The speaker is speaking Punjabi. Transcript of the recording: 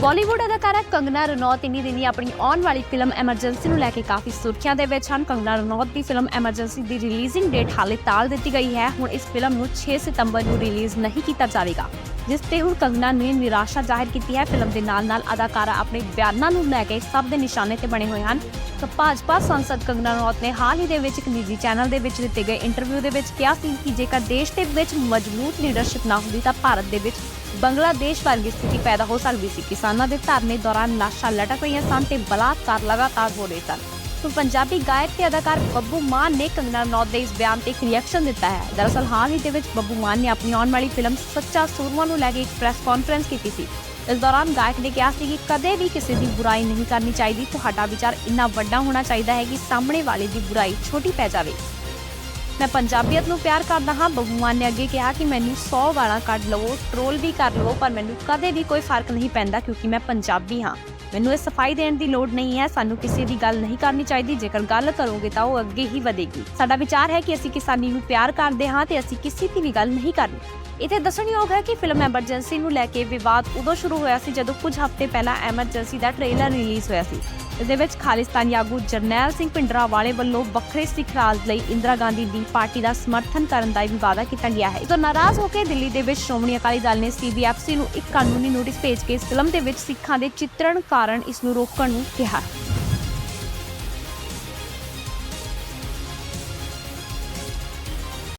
ਬਾਲੀਵੁੱਡ ਅਦਾਕਾਰਾ ਕੰਗਨਾ ਰਣੌਤ ਇੰਨੀ ਦਿਨੀ ਆਪਣੀ ਆਉਣ ਵਾਲੀ ਫਿਲਮ ਐਮਰਜੈਂਸੀ ਨੂੰ ਲੈ ਕੇ ਕਾਫੀ ਸੁਰਖੀਆਂ ਦੇ ਵਿੱਚ ਹਨ। ਕੰਗਨਾ ਰਣੌਤ ਦੀ ਫਿਲਮ ਐਮਰਜੈਂਸੀ ਦੀ ਰਿਲੀਜ਼ਿੰਗ ਡੇਟ ਹਾਲੇ ਤਾਲ ਦਿੱਤੀ ਗਈ ਹੈ। ਹੁਣ ਇਸ ਫਿਲਮ ਨੂੰ 6 ਸਤੰਬਰ ਨੂੰ ਰਿਲੀਜ਼ ਨਹੀਂ ਕੀਤਾ ਜਾਵੇਗਾ। ਜਿਸ ਤੇ ਹੁਣ ਕੰਗਨਾ ਨੇ ਨਿਰਾਸ਼ਾ ਜ਼ਾਹਿਰ ਕੀਤੀ ਹੈ। ਫਿਲਮ ਦੇ ਨਾਲ-ਨਾਲ ਅਦਾਕਾਰਾ ਆਪਣੇ ਬਿਆਨਾਂ ਨੂੰ ਲੈ ਕੇ ਸਭ ਦੇ ਨਿਸ਼ਾਨੇ ਤੇ ਬਣੇ ਹੋਏ ਹਨ। ਭਾਜਪਾ ਸੰਸਦ ਕੰਗਨਾ ਰਣੌਤ ਨੇ ਹਾਲ ਹੀ ਦੇ ਵਿੱਚ ਇੱਕ ਨਿੱਜੀ ਚੈਨਲ ਦੇ ਵਿੱਚ ਦਿੱਤੇ ਗਏ ਇੰਟਰਵਿਊ ਦੇ ਵਿੱਚ ਕਿਹਾ ਸੀ ਕਿ ਜੇਕਰ ਦੇਸ਼ ਦੇ ਵਿੱਚ ਮਜ਼ਬੂਤ ਲੀਡਰਸ਼ਿਪ ਨਾ ਹੁੰਦੀ ਤਾਂ ਭਾਰਤ ਦੇ ਵਿੱਚ ਬੰਗਲਾਦੇਸ਼ ਵਰਗੀ ਸਥਿਤੀ ਪੈਦਾ ਹੋ ਸਕਦੀ ਸੀ। ਕਿਸਾਨਾਂ ਦੇ ਧਰਨੇ ਦੌਰਾਨ ਲਾਸ਼ਾਂ ਲਟਕ ਰਹੀਆਂ ਸਨ ਤੇ ਬਲਾਤਕਾਰ ਲਗਾਤਾਰ ਹੋ ਰਹੇ ਸਨ। ਸੋ ਪੰਜਾਬੀ ਗਾਇਕ ਤੇ ਅਦਾਕਾਰ ਬੱਬੂ ਮਾਨ ਨੇ ਕੰਗਨਾ ਰਣੌਤ ਦੇ ਇਸ ਬਿਆਨ ਤੇ ਇੱਕ ਰਿਐਕਸ਼ਨ ਦਿੱਤਾ ਹੈ। ਦਰਅਸਲ ਹਾਲ ਹੀ ਦੇ ਵਿੱਚ ਬੱਬੂ ਮਾਨ ਨੇ ਆਪਣੀ ਆਉਣ ਵਾਲੀ ਫਿਲਮ ਸੱਚਾ ਸੂਰਮਾ ਨੂੰ ਲੈ ਕੇ ਇੱਕ ਪ੍ਰੈਸ ਕਾਨਫਰੰਸ ਕੀਤੀ ਸੀ। ਇਸ ਦੌਰਾਨ ਗਾਇਕ ਨੇ ਕਿਹਾ ਸੀ ਕਿ ਕਦੇ ਵੀ ਕਿਸੇ ਦੀ ਬੁਰਾਈ ਨਹੀਂ ਕਰਨੀ ਚਾਹੀਦੀ। ਤੁਹਾਡਾ ਵਿਚਾਰ ਇੰਨਾ ਵੱਡਾ ਹੋਣਾ ਚਾਹੀਦਾ ਹੈ ਕਿ ਸਾਹਮਣੇ ਵਾਲੇ ਦੀ ਬੁਰਾਈ ਛੋਟੀ ਪੈ ਜਾਵੇ। ਮੈਂ ਪੰਜਾਬੀਅਤ ਨੂੰ ਪਿਆਰ ਕਰਦਾ ਹਾਂ। ਬੱਬੂ ਨੇ ਅੱਗੇ ਕਿਹਾ ਕਿ ਮੈਨੂੰ 100 ਵਾਰਾਂ ਕੱਢ ਲਵੋ ਟ੍ਰੋਲ ਵੀ ਕਰ ਲਵੋ, ਪਰ ਮੈਨੂੰ ਕਦੇ ਵੀ ਕੋਈ ਫ਼ਰਕ ਨਹੀਂ ਪੈਂਦਾ ਕਿਉਂਕਿ ਮੈਂ ਪੰਜਾਬੀ ਹਾਂ। ਮੈਨੂੰ ਇਹ ਸਫ਼ਾਈ ਦੇਣ ਦੀ ਲੋੜ ਨਹੀਂ ਹੈ, ਸਾਨੂੰ ਕਿਸੇ ਦੀ ਗੱਲ ਨਹੀਂ ਕਰਨੀ ਚਾਹੀਦੀ। ਜੇਕਰ ਗੱਲ ਕਰੋਗੇ ਤਾਂ ਉਹ ਅੱਗੇ ਹੀ ਵਧੇਗੀ। ਸਾਡਾ ਵਿਚਾਰ ਹੈ ਕਿ ਅਸੀਂ ਕਿਸਾਨੀ ਨੂੰ ਪਿਆਰ ਕਰਦੇ ਹਾਂ ਤੇ ਅਸੀਂ ਕਿਸੇ ਦੀ ਵੀ ਗੱਲ ਨਹੀਂ ਕਰਨੀ। ਇਥੇ ਦੱਸਣਯੋਗ ਹੈ ਕਿ ਫਿਲਮ ਐਮਰਜੈਂਸੀ ਨੂੰ ਲੈ ਕੇ ਵਿਵਾਦ ਉਦੋਂ ਸ਼ੁਰੂ ਹੋਇਆ ਸੀ ਜਦੋਂ ਕੁਝ ਹਫ਼ਤੇ ਪਹਿਲਾਂ ਐਮਰਜੈਂਸੀ ਦਾ ਟ੍ਰੇਲਰ ਰਿਲੀਜ਼ ਹੋਇਆ ਸੀ। ਇਸ ਦੇ ਵਿੱਚ ਖਾਲਿਸਤਾਨੀ ਆਗੂ ਜਰਨੈਲ ਸਿੰਘ ਪਿੰਡਰਾਵਾਲੇ ਵੱਲੋਂ ਵੱਖਰੇ ਸਿੱਖ ਰਾਜ ਲਈ ਇੰਦਰਾ ਗਾਂਧੀ ਦੀ ਪਾਰਟੀ ਦਾ ਸਮਰਥਨ ਕਰਨ ਦਾ ਵੀ ਵਾਅਦਾ ਕੀਤਾ ਗਿਆ ਹੈ। ਇਸ ਤੋਂ ਨਾਰਾਜ਼ ਹੋ ਕੇ ਦਿੱਲੀ ਦੇ ਵਿੱਚ ਸ਼੍ਰੋਮਣੀ ਅਕਾਲੀ ਦਲ ਨੇ ਸੀਬੀਐਫਸੀ ਨੂੰ ਇੱਕ ਕਾਨੂੰਨੀ ਨੋਟਿਸ ਭੇਜ ਕੇ ਇਸ ਫਿਲਮ ਦੇ ਵਿੱਚ ਸਿੱਖਾਂ ਦੇ ਚਿੱਤਰਣ ਕਾਰਨ ਇਸ ਨੂੰ ਰੋਕਣ ਨੂੰ ਕਿਹਾ।